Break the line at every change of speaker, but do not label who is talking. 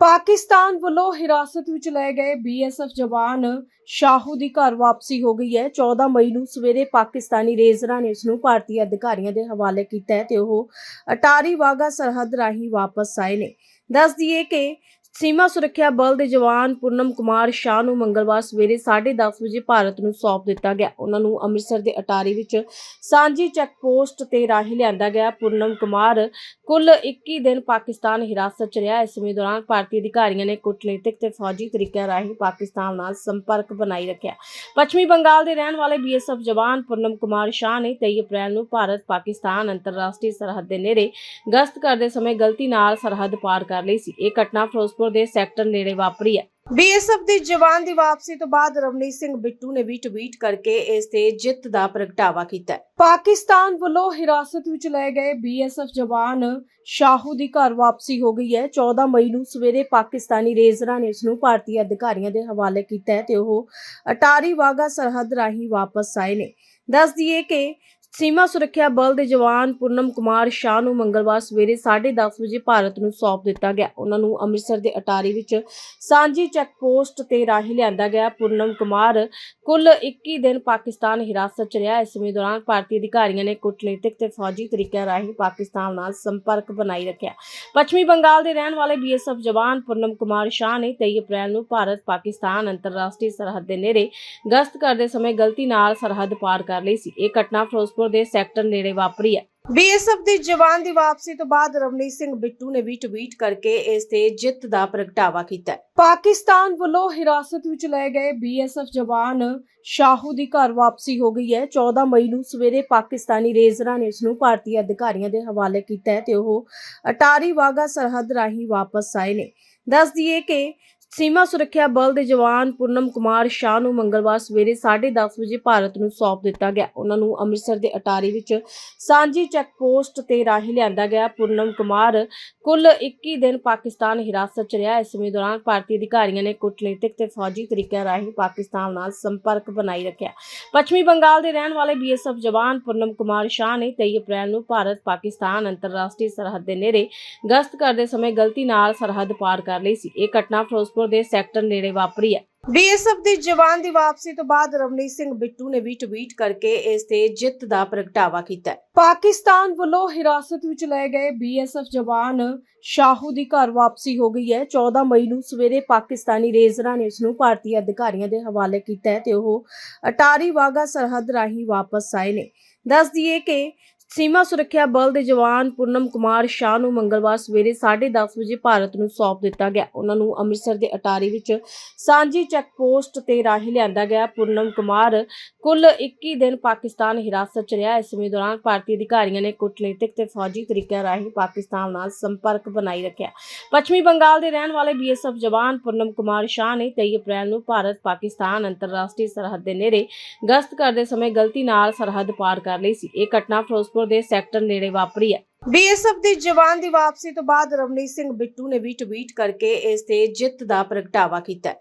ਪਾਕਿਸਤਾਨ ਵੱਲੋਂ ਹਿਰਾਸਤ ਵਿੱਚ ਲਏ ਗਏ ਬੀਐਸਐਫ ਜਵਾਨ ਸ਼ਾਹੂ ਦੀ ਘਰ ਵਾਪਸੀ ਹੋ ਗਈ ਹੈ। 14 ਮਈ ਨੂੰ ਸਵੇਰੇ ਪਾਕਿਸਤਾਨੀ ਰੇਜ਼ਰਾਂ ਨੇ ਉਸ ਨੂੰ ਭਾਰਤੀ ਅਧਿਕਾਰੀਆਂ ਦੇ ਹਵਾਲੇ ਕੀਤਾ ਤੇ ਉਹ ਅਟਾਰੀ ਵਾਗਾ ਸਰਹੱਦ ਰਾਹੀਂ ਵਾਪਸ ਆਏ ਨੇ। ਦੱਸ ਦਈਏ ਕਿ ਸੀਮਾ ਸੁਰੱਖਿਆ ਬਲ ਦੇ ਜਵਾਨ ਪੂਨਮ ਕੁਮਾਰ ਸ਼ਾਹ ਨੂੰ ਮੰਗਲਵਾਰ ਸਵੇਰੇ 10:30 ਵਜੇ ਭਾਰਤ ਨੂੰ ਸੌਂਪ ਦਿੱਤਾ ਗਿਆ। ਉਹਨਾਂ ਨੂੰ ਅੰਮ੍ਰਿਤਸਰ ਦੇ ਅਟਾਰੀ ਵਿੱਚ ਸਾਂਝੀ ਚੈੱਕ ਪੋਸਟ ਤੇ ਰਾਹੀਂ ਲਿਆਂਦਾ ਗਿਆ। ਪੂਨਮ ਕੁਮਾਰ ਕੁੱਲ 21 ਦਿਨ ਪਾਕਿਸਤਾਨ ਹਿਰਾਸਤ 'ਚ ਰਿਹਾ। ਇਸ ਸਮੇਂ ਦੌਰਾਨ ਭਾਰਤੀ ਅਧਿਕਾਰੀਆਂ ਨੇ ਕੂਟਨੀਤਿਕ ਤੇ ਫੌਜੀ ਤਰੀਕਿਆਂ ਰਾਹੀਂ ਪਾਕਿਸਤਾਨ ਨਾਲ ਸੰਪਰਕ ਬਣਾਈ ਰੱਖਿਆ। ਪੱਛਮੀ ਬੰਗਾਲ ਦੇ ਰਹਿਣ ਵਾਲੇ ਬੀਐਸਐਫ ਜਵਾਨ ਪੂਨਮ ਕੁਮਾਰ ਸ਼ਾਹ ਨੇ 23 ਅਪ੍ਰੈਲ ਨੂੰ ਭਾਰਤ ਪਾਕਿਸਤਾਨ ਅੰਤਰਰਾਸ਼ਟਰੀ ਸਰਹੱਦ ਦੇ ਨੇੜੇ ਗਸ਼ਤ ਕਰਦੇ ਸਮੇਂ ਗਲਤੀ ਨਾਲ ਸਰਹੱਦ ਪਾਰ ਕਰ ਲਈ ਸੀ। ਇਹ ਘਟਨਾ ਫਿਰੋਜ਼ਪੁਰ ਦੇ ਸੈਕਟਰ ਨੇੜੇ ਵਾਪਰੀ ਹੈ। ਬੀਐਸਐਫ ਦੇ ਜਵਾਨ ਦੀ ਵਾਪਸੀ ਤੋਂ ਬਾਅਦ ਰਵਨੀਤ ਸਿੰਘ ਬਿੱਟੂ ਨੇ ਵੀ ਟਵੀਟ ਕਰਕੇ ਇਸ ਤੇ ਜਿੱਤ ਦਾ ਪ੍ਰਗਟਾਵਾ ਕੀਤਾ ਪਾਕਿਸਤਾਨ ਵੱਲੋਂ ਹਿਰਾਸਤ ਵਿੱਚ ਲਏ ਗਏ ਬੀਐਸਐਫ ਜਵਾਨ ਸ਼ਾਹੂ ਦੀ ਘਰ ਵਾਪਸੀ ਹੋ ਗਈ ਹੈ। 14 ਮਈ ਨੂੰ ਸਵੇਰੇ ਪਾਕਿਸਤਾਨੀ ਰੇਜ਼ਰਾਂ ਨੇ ਉਸ ਨੂੰ ਭਾਰਤੀ ਅਧਿਕਾਰੀਆਂ ਦੇ ਹਵਾਲੇ ਕੀਤਾ ਤੇ ਉਹ ਅਟਾਰੀ ਵਾਗਾ ਸਰਹੱਦ ਰਾਹੀਂ ਵਾਪਸ ਆਏ ਨੇ। ਦੱਸ ਦਈਏ ਕਿ ਸੀਮਾ ਸੁਰੱਖਿਆ ਬਲ ਦੇ ਜਵਾਨ ਪੂਨਮ ਕੁਮਾਰ ਸ਼ਾਹ ਨੂੰ ਮੰਗਲਵਾਰ ਸਵੇਰੇ 10:30 ਵਜੇ ਭਾਰਤ ਨੂੰ ਸੌਂਪ ਦਿੱਤਾ ਗਿਆ। ਉਹਨਾਂ ਨੂੰ ਅੰਮ੍ਰਿਤਸਰ ਦੇ ਅਟਾਰੀ ਵਿੱਚ ਸਾਂਝੀ ਚੈੱਕ ਪੋਸਟ ਤੇ ਰਾਹੀਂ ਲਿਆਂਦਾ ਗਿਆ। ਪੂਨਮ ਕੁਮਾਰ ਕੁੱਲ 21 ਦਿਨ ਪਾਕਿਸਤਾਨ ਹਿਰਾਸਤ 'ਚ ਰਿਹਾ। ਇਸ ਸਮੇਂ ਦੌਰਾਨ ਭਾਰਤੀ ਅਧਿਕਾਰੀਆਂ ਨੇ ਕੂਟਨੀਤਿਕ ਤੇ ਫੌਜੀ ਤਰੀਕਿਆਂ ਰਾਹੀਂ ਪਾਕਿਸਤਾਨ ਨਾਲ ਸੰਪਰਕ ਬਣਾਈ ਰੱਖਿਆ। ਪੱਛਮੀ ਬੰਗਾਲ ਦੇ ਰਹਿਣ ਵਾਲੇ ਬੀਐਸਐਫ ਜਵਾਨ ਪੂਨਮ ਕੁਮਾਰ ਸ਼ਾਹ ਨੇ 23 ਅਪ੍ਰੈਲ ਨੂੰ ਭਾਰਤ ਪਾਕਿਸਤਾਨ ਅੰਤਰਰਾਸ਼ਟਰੀ ਸਰਹੱਦ ਦੇ ਨੇੜੇ ਗਸ਼ਤ ਕਰਦੇ ਸਮੇਂ ਗਲਤੀ ਨਾਲ ਸਰਹੱਦ ਪਾਰ ਕਰ ਲਈ ਸੀ। ਇਹ ਘਟਨਾ ਫਿਰੋਜ਼ਪੁਰ ਦੇ ਸੈਕਟਰ ਨੇੜੇ ਵਾਪਰੀ ਹੈ। ਬੀਐਸਐਫ ਦੇ ਜਵਾਨ ਦੀ ਵਾਪਸੀ ਤੋਂ ਬਾਅਦ ਰਵਨੀਤ ਸਿੰਘ ਬਿੱਟੂ ਨੇ ਵੀ ਟਵੀਟ ਕਰਕੇ ਇਸ ਤੇ ਜਿੱਤ ਦਾ ਪ੍ਰਗਟਾਵਾ ਕੀਤਾ ਪਾਕਿਸਤਾਨ ਵੱਲੋਂ ਹਿਰਾਸਤ ਵਿੱਚ ਲਏ ਗਏ ਬੀਐਸਐਫ ਜਵਾਨ ਸ਼ਾਹੂ ਦੀ ਘਰ ਵਾਪਸੀ ਹੋ ਗਈ ਹੈ। 14 ਮਈ ਨੂੰ ਸਵੇਰੇ ਪਾਕਿਸਤਾਨੀ ਰੇਜ਼ਰਾਂ ਨੇ ਉਸ ਨੂੰ ਭਾਰਤੀ ਅਧਿਕਾਰੀਆਂ ਦੇ ਹਵਾਲੇ ਕੀਤਾ ਤੇ ਉਹ ਅਟਾਰੀ ਵਾਗਾ ਸਰਹੱਦ ਰਾਹੀਂ ਵਾਪਸ ਆਏ ਨੇ। ਦੱਸ ਦਈਏ ਕਿ ਸੀਮਾ ਸੁਰੱਖਿਆ ਬਲ ਦੇ ਜਵਾਨ ਪੂਨਮ ਕੁਮਾਰ ਸ਼ਾਹ ਨੂੰ ਮੰਗਲਵਾਰ ਸਵੇਰੇ 10:30 ਵਜੇ ਭਾਰਤ ਨੂੰ ਸੌਂਪ ਦਿੱਤਾ ਗਿਆ। ਉਹਨਾਂ ਨੂੰ ਅੰਮ੍ਰਿਤਸਰ ਦੇ ਅਟਾਰੀ ਵਿੱਚ ਸਾਂਝੀ ਚੈੱਕ ਪੋਸਟ ਤੇ ਰਾਹੀਂ ਲਿਆਂਦਾ ਗਿਆ। ਪੂਨਮ ਕੁਮਾਰ ਕੁੱਲ 21 ਦਿਨ ਪਾਕਿਸਤਾਨ ਹਿਰਾਸਤ 'ਚ ਰਿਹਾ। ਇਸ ਸਮੇਂ ਦੌਰਾਨ ਭਾਰਤੀ ਅਧਿਕਾਰੀਆਂ ਨੇ ਕੂਟਨੀਤਿਕ ਤੇ ਫੌਜੀ ਤਰੀਕਿਆਂ ਰਾਹੀਂ ਪਾਕਿਸਤਾਨ ਨਾਲ ਸੰਪਰਕ ਬਣਾਈ ਰੱਖਿਆ। ਪੱਛਮੀ ਬੰਗਾਲ ਦੇ ਰਹਿਣ ਵਾਲੇ ਬੀਐਸਐਫ ਜਵਾਨ ਪੂਨਮ ਕੁਮਾਰ ਸ਼ਾਹ ਨੇ 23 ਅਪ੍ਰੈਲ ਨੂੰ ਭਾਰਤ ਪਾਕਿਸਤਾਨ ਅੰਤਰਰਾਸ਼ਟਰੀ ਸਰਹੱਦ ਦੇ ਨੇੜੇ ਗਸ਼ਤ ਕਰਦੇ ਸਮੇਂ ਗਲਤੀ ਨਾਲ ਸਰਹੱਦ ਪਾਰ ਕਰ ਲਈ ਸੀ। ਇਹ ਘਟਨਾ ਫਿਰੋਜ਼ਪੁਰ ਦੇ ਸੈਕਟਰ ਨੇੜੇ ਵਾਪਰੀ ਹੈ। ਬੀਐਸਐਫ ਦੇ ਜਵਾਨ ਦੀ ਵਾਪਸੀ ਤੋਂ ਬਾਅਦ ਰਵਨੀਤ ਸਿੰਘ ਬਿੱਟੂ ਨੇ ਵੀ ਟਵੀਟ ਕਰਕੇ ਇਸ ਤੇ ਜਿੱਤ ਦਾ ਪ੍ਰਗਟਾਵਾ ਕੀਤਾ ਪਾਕਿਸਤਾਨ ਵੱਲੋਂ ਹਿਰਾਸਤ ਵਿੱਚ ਲਏ ਗਏ ਬੀਐਸਐਫ ਜਵਾਨ ਸ਼ਾਹੂ ਦੀ ਘਰ ਵਾਪਸੀ ਹੋ ਗਈ ਹੈ। 14 ਮਈ ਨੂੰ ਸਵੇਰੇ ਪਾਕਿਸਤਾਨੀ ਰੇਜ਼ਰਾਂ ਨੇ ਉਸ ਨੂੰ ਭਾਰਤੀ ਅਧਿਕਾਰੀਆਂ ਦੇ ਹਵਾਲੇ ਕੀਤਾ ਤੇ ਉਹ ਅਟਾਰੀ ਵਾਗਾ ਸਰਹੱਦ ਰਾਹੀਂ ਵਾਪਸ ਆਏ ਨੇ। ਦੱਸ ਦਈਏ ਕਿ ਸੀਮਾ ਸੁਰੱਖਿਆ ਬਲ ਦੇ ਜਵਾਨ ਪੂਨਮ ਕੁਮਾਰ ਸ਼ਾਹ ਨੂੰ ਮੰਗਲਵਾਰ ਸਵੇਰੇ 10:30 ਵਜੇ ਭਾਰਤ ਨੂੰ ਸੌਂਪ ਦਿੱਤਾ ਗਿਆ। ਉਹਨਾਂ ਨੂੰ ਅੰਮ੍ਰਿਤਸਰ ਦੇ ਅਟਾਰੀ ਵਿੱਚ ਸਾਂਝੀ ਚੈੱਕ ਪੋਸਟ ਤੇ ਰਾਹੀਂ ਲਿਆਂਦਾ ਗਿਆ। ਪੂਨਮ ਕੁਮਾਰ ਕੁੱਲ 21 ਦਿਨ ਪਾਕਿਸਤਾਨ ਹਿਰਾਸਤ 'ਚ ਰਿਹਾ। ਇਸ ਸਮੇਂ ਦੌਰਾਨ ਭਾਰਤੀ ਅਧਿਕਾਰੀਆਂ ਨੇ ਕੂਟਨੀਤਿਕ ਤੇ ਫੌਜੀ ਤਰੀਕਿਆਂ ਰਾਹੀਂ ਪਾਕਿਸਤਾਨ ਨਾਲ ਸੰਪਰਕ ਬਣਾਈ ਰੱਖਿਆ। ਪੱਛਮੀ ਬੰਗਾਲ ਦੇ ਰਹਿਣ ਵਾਲੇ ਬੀਐਸਐਫ ਜਵਾਨ ਪੂਨਮ ਕੁਮਾਰ ਸ਼ਾਹ ਨੇ 23 ਅਪ੍ਰੈਲ ਨੂੰ ਭਾਰਤ ਪਾਕਿਸਤਾਨ ਅੰਤਰਰਾਸ਼ਟਰੀ ਸਰਹੱਦ ਦੇ ਨੇੜੇ ਗਸ਼ਤ ਕਰਦੇ ਸਮੇਂ ਗਲਤੀ ਨਾਲ ਸਰਹੱਦ ਪਾਰ ਕਰ ਲਈ ਸੀ। ਇਹ ਘਟਨਾ ਫਿਰੋਜ਼ ਫਿਰੋਜ਼ਪੁਰ ਦੇ ਸੈਕਟਰ ਨੇੜੇ ਵਾਪਰੀ ਹੈ। ਬੀਐਸਐਫ ਦੇ ਜਵਾਨ ਦੀ ਵਾਪਸੀ ਤੋਂ ਬਾਅਦ ਰਵਨੀਤ ਸਿੰਘ ਬਿੱਟੂ ਨੇ ਵੀ ਟਵੀਟ ਕਰਕੇ ਇਸ ਤੇ ਜਿੱਤ ਦਾ ਪ੍ਰਗਟਾਵਾ ਕੀਤਾ